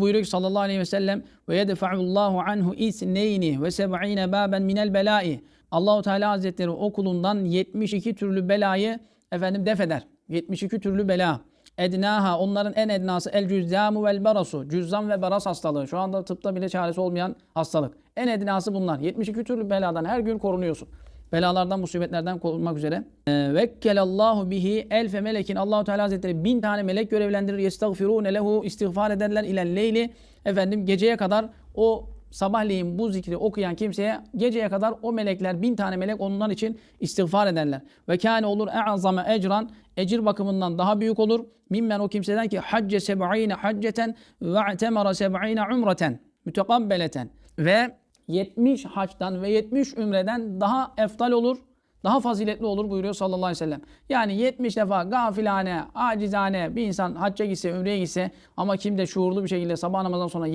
Buyuruyor ki sallallahu aleyhi ve sellem ve yedfa'ullahu anhu isneyni ve seb'ine baben minel belai. Allahu Teala Hazretleri o kulundan 72 türlü belayı efendim def eder. 72 türlü bela. Ednaha onların en ednası el cüzzamu vel barasu. Cüzzam ve baras hastalığı. Şu anda tıpta bile çaresi olmayan hastalık. En ednası bunlar. 72 türlü beladan her gün korunuyorsun. Belalardan, musibetlerden korunmak üzere. Ee, Vekkelallahu bihi elfe melekin. Allahu Teala Hazretleri bin tane melek görevlendirir. Yestagfirune lehu istiğfar ederler ile leyli. Efendim geceye kadar o sabahleyin bu zikri okuyan kimseye geceye kadar o melekler bin tane melek onlar için istiğfar ederler. Ve kâne olur e'azame ecran ecir bakımından daha büyük olur. Mimmen o kimseden ki hacce seb'ine hacceten ve atemara seb'ine umreten mütekabbeleten ve 70 haçtan ve 70 ümreden daha eftal olur, daha faziletli olur buyuruyor sallallahu aleyhi ve sellem. Yani 70 defa gafilane, acizane bir insan hacca gitse, ümreye gitse ama kim de şuurlu bir şekilde sabah namazdan sonra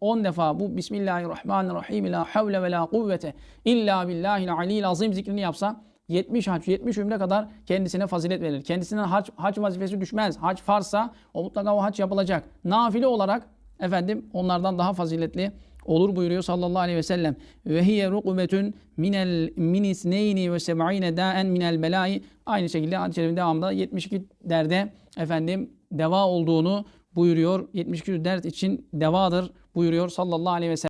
10 defa bu Bismillahirrahmanirrahim la havle ve la kuvvete illa billahil aliyil azim zikrini yapsa 70 hac, 70 ümre kadar kendisine fazilet verir. Kendisinden hac, hac vazifesi düşmez. Hac farsa o mutlaka o hac yapılacak. Nafile olarak efendim onlardan daha faziletli olur buyuruyor sallallahu aleyhi ve sellem. Ve hiye rukbetun minel minisneyni ve seb'ine daen minel belai. Aynı şekilde hadis-i şerifin devamında 72 derde efendim deva olduğunu buyuruyor. 72 dert için devadır buyuruyor sallallahu aleyhi ve sellem.